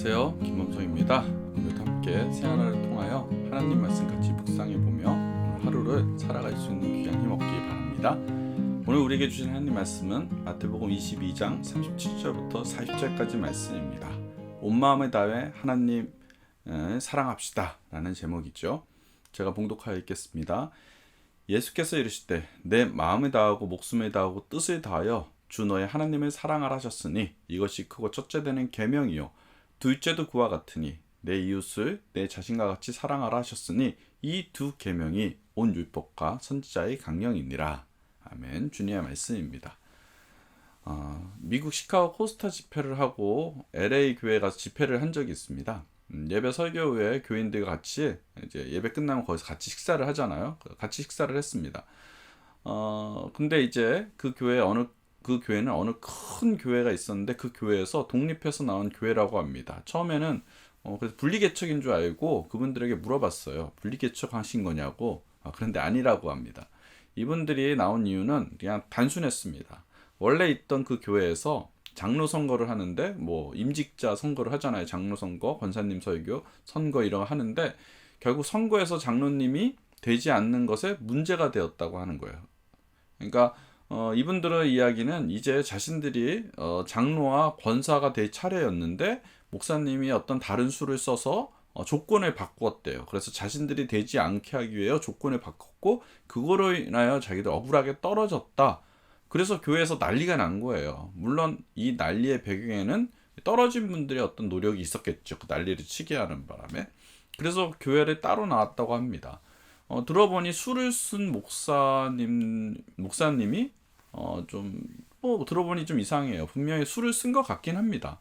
안녕하세요. 김범성입니다. 오늘도 함께 새하늘을 통하여 하나님 말씀 같이 묵상해 보며 오늘 하루를 살아갈 수 있는 귀한 힘 얻기 바랍니다. 오늘 우리에게 주신 하나님 말씀은 마태복음 22장 37절부터 40절까지 말씀입니다. 온 마음을 다해 하나님 사랑합시다 라는 제목이죠. 제가 봉독하여 읽겠습니다. 예수께서 이르시되 내 마음을 다하고 목숨을 다하고 뜻을 다하여 주 너의 하나님을 사랑하라 하셨으니 이것이 크고 첫째 되는 계명이요 둘째도 그와 같으니 내 이웃을 내 자신과 같이 사랑하라 하셨으니 이 두 계명이 온 율법과 선지자의 강령이니라. 아멘. 주님의 말씀입니다. 어, 미국 시카고 코스타 집회를 하고 LA 교회 가서 집회를 한 적이 있습니다. 음, 예배 설교 후에 교인들과 같이 이제 예배 끝나면 거기서 같이 식사를 하잖아요. 같이 식사를 했습니다. 어, 근데 이제 그 교회 어느 그 교회는 어느 큰 교회가 있었는데 그 교회에서 독립해서 나온 교회라고 합니다. 처음에는 어, 그래서 분리개척인 줄 알고 그분들에게 물어봤어요. 분리개척 하신 거냐고. 아, 그런데 아니라고 합니다. 이분들이 나온 이유는 그냥 단순했습니다. 원래 있던 그 교회에서 장로 선거를 하는데 뭐 임직자 선거를 하잖아요. 장로 선거, 권사님 설교, 선거 이런 거 하는데 결국 선거에서 장로님이 되지 않는 것에 문제가 되었다고 하는 거예요. 그러니까 어, 이분들의 이야기는 이제 자신들이 어, 장로와 권사가 될 차례였는데 목사님이 어떤 다른 수를 써서 어, 조건을 바꾸었대요. 그래서 자신들이 되지 않게 하기 위해 조건을 바꿨고 그거로 인하여 자기들 억울하게 떨어졌다. 그래서 교회에서 난리가 난 거예요. 물론 이 난리의 배경에는 떨어진 분들의 어떤 노력이 있었겠죠. 그 난리를 치게 하는 바람에. 그래서 교회를 따로 나왔다고 합니다. 어, 들어보니 술을 쓴 목사님 목사님이 어, 좀, 뭐, 들어보니 좀 이상해요. 분명히 술을 쓴 것 같긴 합니다.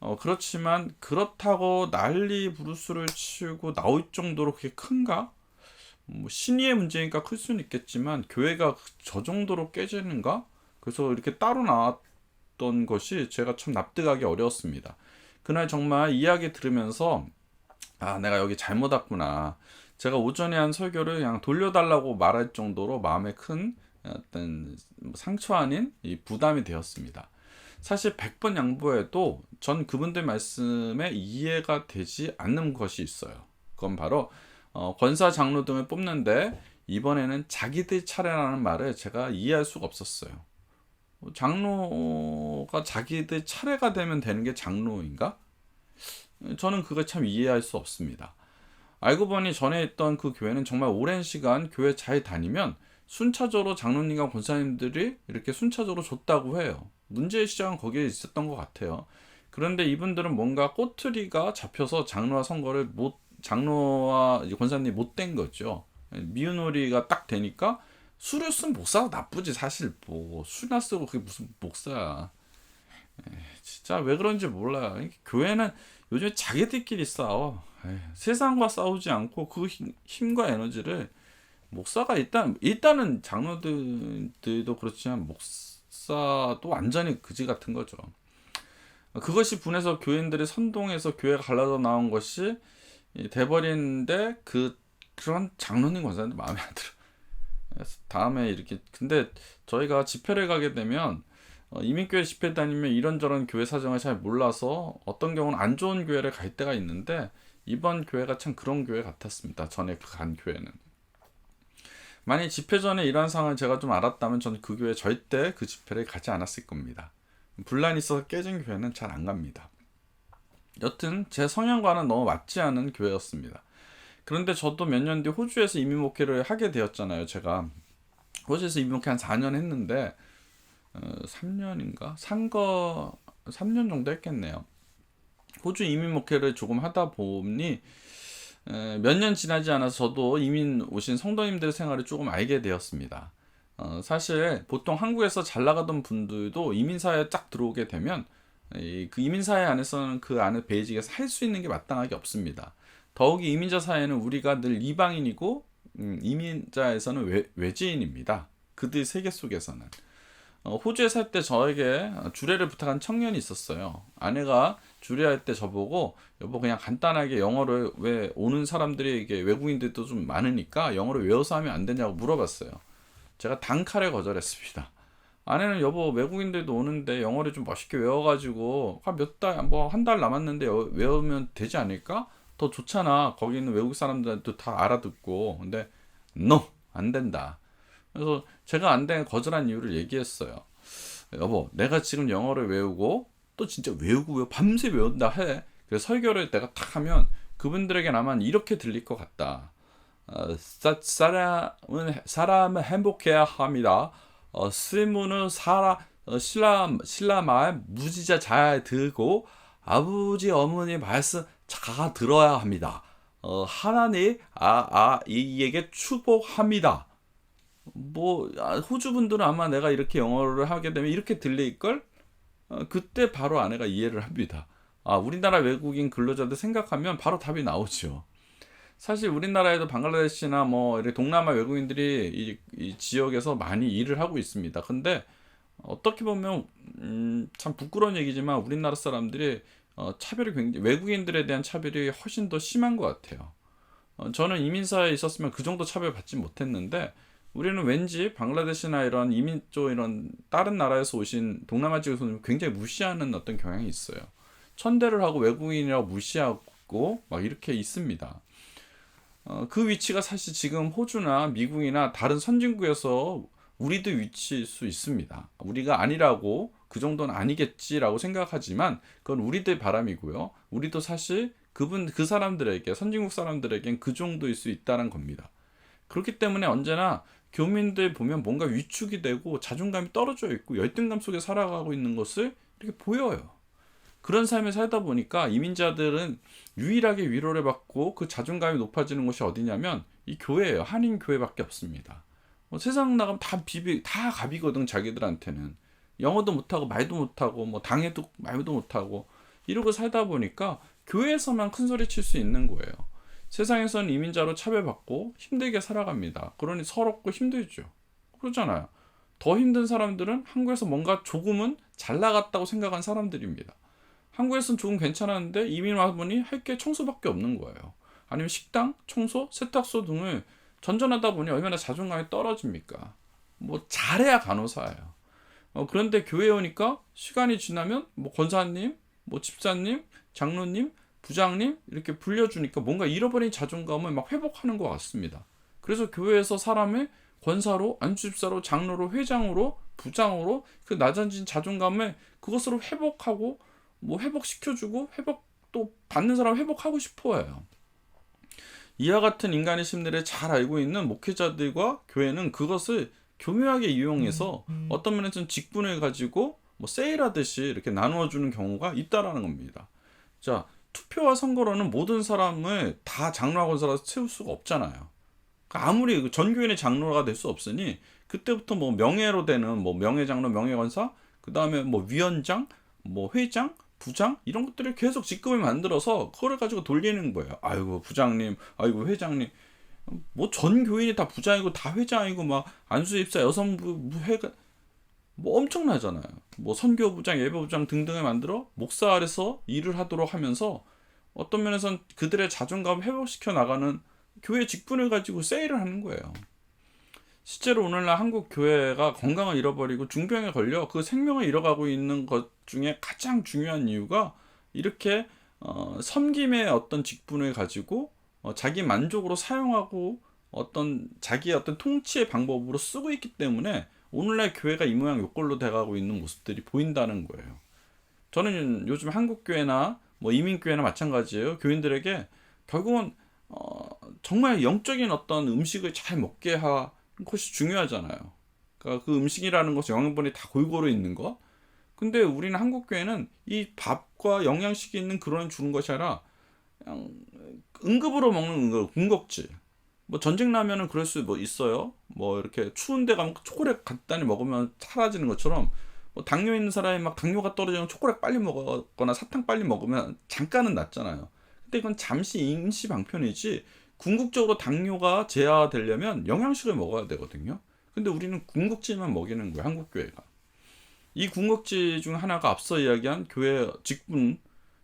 어, 그렇지만, 그렇다고 난리 부르스를 치고 나올 정도로 그게 큰가? 뭐, 신의의 문제니까 클 수는 있겠지만, 교회가 저 정도로 깨지는가? 그래서 이렇게 따로 나왔던 것이 제가 참 납득하기 어려웠습니다. 그날 정말 이야기 들으면서, 아, 내가 여기 잘못 왔구나. 제가 오전에 한 설교를 그냥 돌려달라고 말할 정도로 마음에 큰 어떤 상처 아닌 이 부담이 되었습니다. 사실 100번 양보해도 전 그분들 말씀에 이해가 되지 않는 것이 있어요. 그건 바로 어, 권사 장로 등을 뽑는데 이번에는 자기들 차례라는 말을 제가 이해할 수가 없었어요. 장로가 자기들 차례가 되면 되는 게 장로인가? 저는 그걸 참 이해할 수 없습니다. 알고 보니 전에 있던 그 교회는 정말 오랜 시간 교회 잘 다니면 순차적으로 장로님과 권사님들이 이렇게 순차적으로 줬다고 해요. 문제의 시작은 거기에 있었던 것 같아요. 그런데 이분들은 뭔가 꼬투리가 잡혀서 장로와 선거를 못 장로와 권사님 못된 거죠. 미운놀이가 딱 되니까 술을 쓴 목사가 나쁘지 사실 뭐 술이나 쓰고 그게 무슨 목사야. 진짜 왜 그런지 몰라요. 교회는 요즘에 자기들끼리 싸워. 에이, 세상과 싸우지 않고 그 힘과 에너지를 목사가 일단 일단은 장로들도 그렇지만 목사도 완전히 그지 같은 거죠. 그것이 분해서 교인들이 선동해서 교회가 갈라져 나온 것이 돼버리는데 그 그런 장로님 권사님들 마음에 안 들어. 그래서 다음에 이렇게 근데 저희가 집회를 가게 되면 어, 이민교회 집회 다니면 이런저런 교회 사정을 잘 몰라서 어떤 경우는 안 좋은 교회를 갈 때가 있는데 이번 교회가 참 그런 교회 같았습니다. 전에 간 교회는. 만약 집회 전에 이러한 상황을 제가 좀 알았다면 저는 그 교회 절대 그 집회를 가지 않았을 겁니다. 분란이 있어서 깨진 교회는 잘 안 갑니다. 여튼 제 성향과는 너무 맞지 않은 교회였습니다. 그런데 저도 몇 년 뒤 호주에서 이민 목회를 하게 되었잖아요. 제가 호주에서 이민 목회 한 4년 했는데 어, 3년인가? 산거 3년 정도 했겠네요. 호주 이민 목회를 조금 하다 보니 몇 년 지나지 않아서 저도 이민 오신 성도님들의 생활을 조금 알게 되었습니다. 어, 사실 보통 한국에서 잘 나가던 분들도 이민사회에 딱 들어오게 되면 이, 그 이민사회 안에서는 그 안에 베이직에서 할 수 있는 게 마땅하게 없습니다. 더욱이 이민자 사회는 우리가 늘 이방인이고 음, 이민자에서는 외, 외지인입니다. 그들 세계 속에서는. 어, 호주에 살 때 저에게 주례를 부탁한 청년이 있었어요. 아내가 주례할 때 저보고 여보 그냥 간단하게 영어를 왜 오는 사람들이 이게 외국인들도 좀 많으니까 영어를 외워서 하면 안 되냐고 물어봤어요. 제가 단칼에 거절했습니다. 아내는 여보 외국인들도 오는데 영어를 좀 멋있게 외워가지고 몇달 뭐 한 달 남았는데 여- 외우면 되지 않을까? 더 좋잖아. 거기 있는 외국 사람들도 다 알아듣고. 근데 no 안 된다. 그래서 제가 안 된 거절한 이유를 얘기했어요. 여보, 내가 지금 영어를 외우고 또 진짜 외우고 외우 밤새 외운다 해. 그래서 설교를 내가 탁 하면 그분들에겐 아마 이렇게 들릴 것 같다. 어, 사, 사람은 사람은 행복해야 합니다. 어, 쓸모는 사람 어, 신라 신라 말 무지자 잘 듣고 아버지 어머니 말씀 잘 들어야 합니다. 어, 하나님 아아 이에게 축복합니다. 뭐 아, 호주 분들은 아마 내가 이렇게 영어를 하게 되면 이렇게 들릴 걸 어, 그때 바로 아내가 이해를 합니다. 아 우리나라 외국인 근로자들 생각하면 바로 답이 나오죠. 사실 우리나라에도 방글라데시나 뭐 이렇게 동남아 외국인들이 이, 이 지역에서 많이 일을 하고 있습니다. 근데 어떻게 보면 음, 참 부끄러운 얘기지만 우리나라 사람들이 어, 차별이 굉장히 외국인들에 대한 차별이 훨씬 더 심한 것 같아요. 어, 저는 이민사에 있었으면 그 정도 차별 받지 못했는데 우리는 왠지 방글라데시나 이런 이민 쪽 이런 다른 나라에서 오신 동남아 지역에서 오면 굉장히 무시하는 어떤 경향이 있어요. 천대를 하고 외국인이라고 무시하고 막 이렇게 있습니다. 어, 그 위치가 사실 지금 호주나 미국이나 다른 선진국에서 우리도 위치일 수 있습니다. 우리가 아니라고 그 정도는 아니겠지라고 생각하지만 그건 우리들 바람이고요. 우리도 사실 그분 그 사람들에게 선진국 사람들에겐 그 정도일 수 있다는 겁니다. 그렇기 때문에 언제나 교민들 보면 뭔가 위축이 되고 자존감이 떨어져 있고 열등감 속에 살아가고 있는 것을 이렇게 보여요. 그런 삶을 살다 보니까 이민자들은 유일하게 위로를 받고 그 자존감이 높아지는 곳이 어디냐면 이 교회예요. 한인 교회밖에 없습니다. 뭐 세상 나가면 다 비비 다 갑이거든 자기들한테는 영어도 못하고 말도 못하고 뭐 당해도 말도 못하고 이러고 살다 보니까 교회에서만 큰 소리 칠 수 있는 거예요. 세상에서는 이민자로 차별받고 힘들게 살아갑니다. 그러니 서럽고 힘들죠. 그렇잖아요. 더 힘든 사람들은 한국에서 뭔가 조금은 잘 나갔다고 생각한 사람들입니다. 한국에서는 조금 괜찮았는데 이민 와보니 할 게 청소밖에 없는 거예요. 아니면 식당, 청소, 세탁소 등을 전전하다 보니 얼마나 자존감이 떨어집니까? 뭐 잘해야 간호사예요. 어, 그런데 교회 오니까 시간이 지나면 뭐 권사님, 뭐 집사님, 장로님, 부장님 이렇게 불려주니까 뭔가 잃어버린 자존감을 막 회복하는 것 같습니다. 그래서 교회에서 사람을 권사로, 안주집사로, 장로로, 회장으로, 부장으로 그 낮아진 자존감을 그것으로 회복하고 뭐 회복시켜주고 회복 또 받는 사람 회복하고 싶어해요. 이와 같은 인간의 심리를 잘 알고 있는 목회자들과 교회는 그것을 교묘하게 이용해서 어떤 면에서는 직분을 가지고 뭐 세일하듯이 이렇게 나누어 주는 경우가 있다라는 겁니다. 자, 투표와 선거로는 모든 사람을 다 장로와 권사로 채울 수가 없잖아요. 그러니까 아무리 그 전교인의 장로가 될 수 없으니 그때부터 뭐 명예로 되는 뭐 명예장로, 명예권사, 그 다음에 뭐 위원장, 뭐 회장, 부장 이런 것들을 계속 직급을 만들어서 그거를 가지고 돌리는 거예요. 아이고 부장님, 아이고 회장님, 뭐 전 교인이 다 부장이고 다 회장이고 막 안수입사 여성부 회가 뭐 엄청나잖아요. 뭐 선교부장, 예배부장 등등을 만들어 목사 아래서 일을 하도록 하면서 어떤 면에선 그들의 자존감 회복시켜 나가는 교회 직분을 가지고 세일을 하는 거예요. 실제로 오늘날 한국 교회가 건강을 잃어버리고 중병에 걸려 그 생명을 잃어가고 있는 것 중에 가장 중요한 이유가 이렇게 어, 섬김의 어떤 직분을 가지고 어, 자기 만족으로 사용하고 어떤 자기의 어떤 통치의 방법으로 쓰고 있기 때문에 오늘날 교회가 이 모양 요꼴로 돼가고 있는 모습들이 보인다는 거예요. 저는 요즘 한국 교회나 뭐 이민 교회나 마찬가지예요. 교인들에게 결국은 어, 정말 영적인 어떤 음식을 잘 먹게 하는 것이 중요하잖아요. 그러니까 그 음식이라는 것이 영양분이 다 골고루 있는 것. 근데 우리는 한국 교회는 이 밥과 영양식이 있는 그런 주는 것이 아니라 그냥 응급으로 먹는 응급, 군것질. 뭐 전쟁 나면은 그럴 수 뭐 있어요. 뭐 이렇게 추운데 가면 초콜릿 간단히 먹으면 사라지는 것처럼 뭐 당뇨 있는 사람이 막 당뇨가 떨어지면 초콜릿 빨리 먹거나 사탕 빨리 먹으면 잠깐은 낫잖아요. 근데 이건 잠시 임시 방편이지 궁극적으로 당뇨가 제하되려면 영양식을 먹어야 되거든요. 근데 우리는 궁극질만 먹이는 거예요. 한국 교회가. 이 궁극질 중 하나가 앞서 이야기한 교회 직분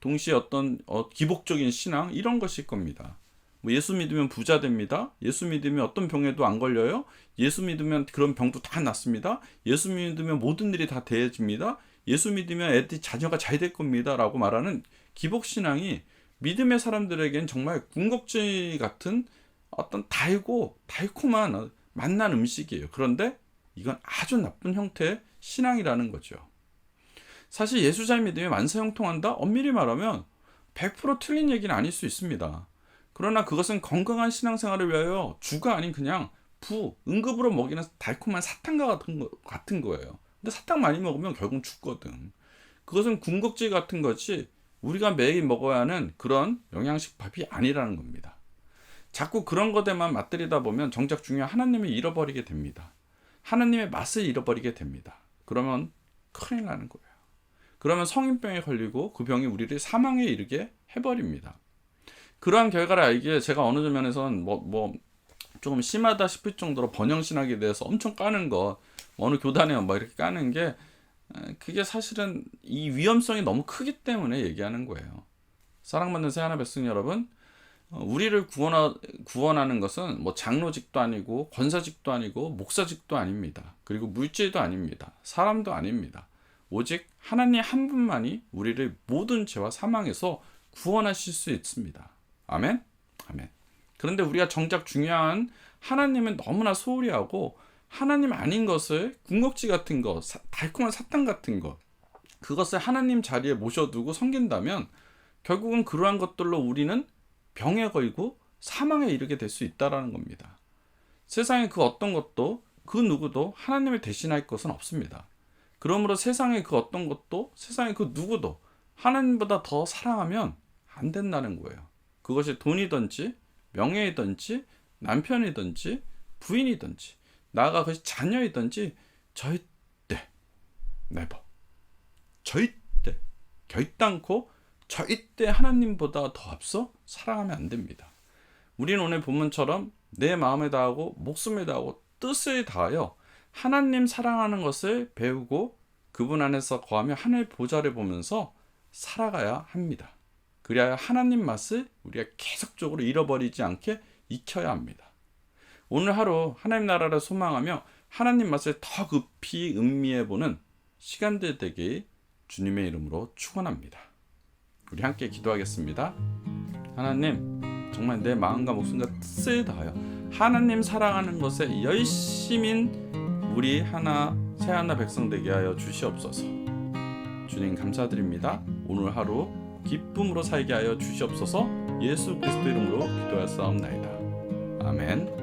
동시에 어떤 어, 기복적인 신앙 이런 것일 겁니다. 뭐 예수 믿으면 부자 됩니다. 예수 믿으면 어떤 병에도 안 걸려요. 예수 믿으면 그런 병도 다 낫습니다. 예수 믿으면 모든 일이 다 대해집니다. 예수 믿으면 애들 자녀가 잘 될 겁니다라고 말하는 기복 신앙이 믿음의 사람들에겐 정말 군것질 같은 어떤 달고 달콤한 맛난 음식이에요. 그런데 이건 아주 나쁜 형태의 신앙이라는 거죠. 사실 예수 잘 믿으면 만사형통한다? 엄밀히 말하면 100% 틀린 얘기는 아닐 수 있습니다. 그러나 그것은 건강한 신앙생활을 위하여 주가 아닌 그냥 부, 응급으로 먹이는 달콤한 사탕과 같은, 거, 같은 거예요. 근데 사탕 많이 먹으면 결국 죽거든. 그것은 군것질 같은 거지 우리가 매일 먹어야 하는 그런 영양식 밥이 아니라는 겁니다. 자꾸 그런 것에만 맛들이다 보면 정작 중요한 하나님을 잃어버리게 됩니다. 하나님의 맛을 잃어버리게 됩니다. 그러면 큰일 나는 거예요. 그러면 성인병에 걸리고 그 병이 우리를 사망에 이르게 해버립니다. 그러한 결과를 알기에 제가 어느 면에서는 뭐, 뭐, 조금 심하다 싶을 정도로 번영신학에 대해서 엄청 까는 것, 어느 교단에 뭐 이렇게 까는 게, 에, 그게 사실은 이 위험성이 너무 크기 때문에 얘기하는 거예요. 사랑받는 새 하나 백성 여러분, 어, 우리를 구원하, 구원하는 것은 뭐 장로직도 아니고 권사직도 아니고 목사직도 아닙니다. 그리고 물질도 아닙니다. 사람도 아닙니다. 오직 하나님 한 분만이 우리를 모든 죄와 사망에서 구원하실 수 있습니다. 아멘? 아멘. 그런데 우리가 정작 중요한 하나님은 너무나 소홀히 하고 하나님 아닌 것을 군것질 같은 것, 사, 달콤한 사탕 같은 것, 그것을 하나님 자리에 모셔두고 섬긴다면 결국은 그러한 것들로 우리는 병에 걸고 사망에 이르게 될 수 있다라는 겁니다. 세상에 그 어떤 것도 그 누구도 하나님을 대신할 것은 없습니다. 그러므로 세상의 그 어떤 것도 세상의 그 누구도 하나님보다 더 사랑하면 안 된다는 거예요. 그것이 돈이든지 명예이든지 남편이든지 부인이든지 나아가 그것이 자녀이든지 절대 네버 절대 결단코 절대 하나님보다 더 앞서 사랑하면 안 됩니다. 우리는 오늘 본문처럼 내 마음에 다하고 목숨에 다하고 뜻을 다하여 하나님 사랑하는 것을 배우고 그분 안에서 거하며 하늘 보좌를 보면서 살아가야 합니다. 그래야 하나님 맛을 우리가 계속적으로 잃어버리지 않게 익혀야 합니다. 오늘 하루 하나님 나라를 소망하며 하나님 맛을 더 급히 음미해 보는 시간들 되기 주님의 이름으로 축원합니다. 우리 함께 기도하겠습니다. 하나님, 정말 내 마음과 목숨과 뜻을 다하여 하나님 사랑하는 것에 열심인 우리 하나 새 하나 백성 되게 하여 주시옵소서. 주님 감사드립니다. 오늘 하루 기쁨으로 살게 하여 주시옵소서. 예수 그리스도 이름으로 기도하였사옵나이다. 아멘.